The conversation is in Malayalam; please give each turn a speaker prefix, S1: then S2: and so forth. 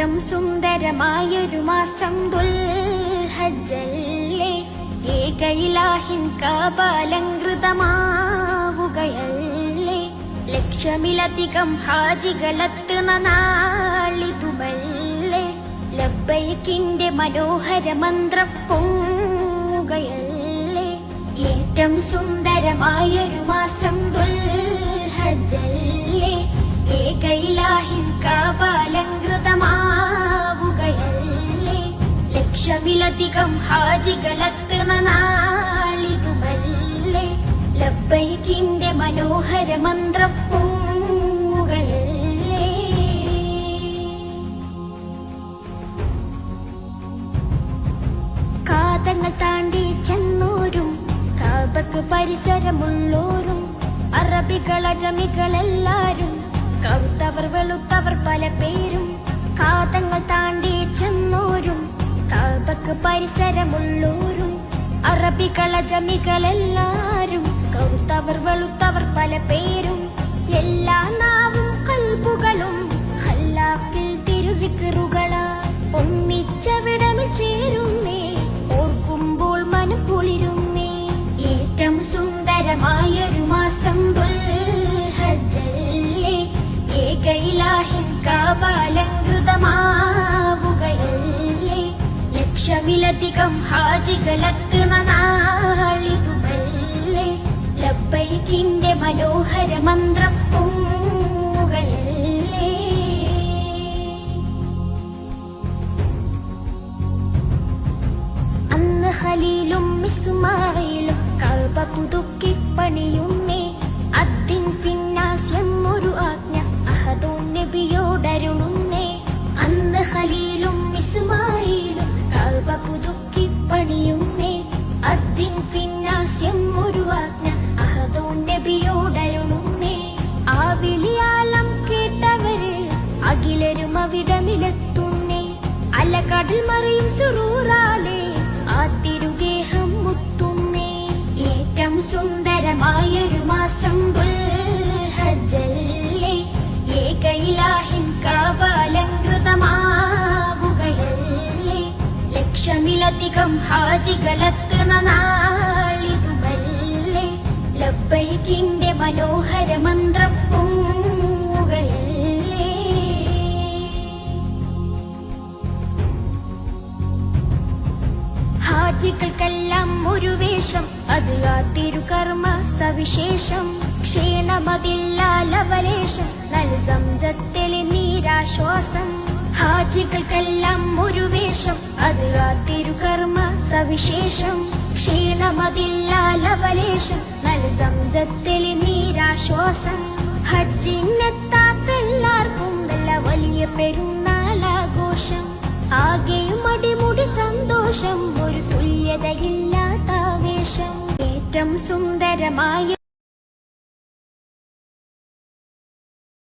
S1: ഏറ്റവും സുന്ദരമായൊരു മാസം ദുൽഹജ്ജല്ലേ? ഏകയിലാഹിൻ കാപാലങ്കൃതമാവുകയല്ലേ ലക്ഷമിലധികം ഹാജികളെത്തണ നാളിതുമല്ലേ? ലബ്ബൈക്കിന്റെ മനോഹര മന്ത്രം പൊങ്ങുകയല്ലേ? ഏറ്റവും സുന്ദരമായൊരു മാസം ലക്ഷമിലധികം ഹാജികളെത്തണ നാളിതുമല്ലേ ലബ്ബൈക്കിന്റെ മനോഹര മന്ത്രം പൊങ്ങുകയല്ലേ കാതങ്ങൾ താണ്ടി ചെന്നോരും കാബക്ക് പരിസരമുള്ളോരും അറബികൾ അജമികളെല്ലാരും കറുത്തവർ വെളുത്തവർ പല പേരും കാബക്ക് പരിസരമുള്ളോരും അറബികള ജമികളെല്ലാരും കറുത്തവർ വെളുത്തവർ പല പേരും. ലക്ഷമിലധികം ഹാജികളെത്തണ നാളിതുമല്ലേ ലബ്ബൈക്കിന്റെ മനോഹര മന്ത്രം സുന്ദരമായൊരു മാസം ദുൽഹജ്ജല്ലേ ഏകയിലാഹിൻ കാപാലങ്കൃതമാവുകയല്ലേ ലക്ഷമിലധികം ഹാജികളെത്തണ ഹാജികൾക്കെല്ലാം ഒരു വേഷം. അത് ആ തിരുകർമ്മ സവിശേഷം. ക്ഷീണമതില്ല ലവലേശം നൽസംസത്തെളി നീരാശ്വാസം. ഹാജികൾക്കെല്ലാം ഒരു വേഷം. അത് ആ തിരുകർമ്മ സവിശേഷം. ക്ഷീണമതില്ല ലവലേശം നൽസംസത്തെളി നീരാശ്വാസം. ഹജ്ജിനെത്താത്തെല്ലാവർക്കും നല്ല വലിയ പെരുന്നാളാഘോഷം. ആകെയും അടിമുടി സന്തോഷം. ഒരു തുല്യതയില്ലാത്ത വേഷം. ഏറ്റവും സുന്ദരമായ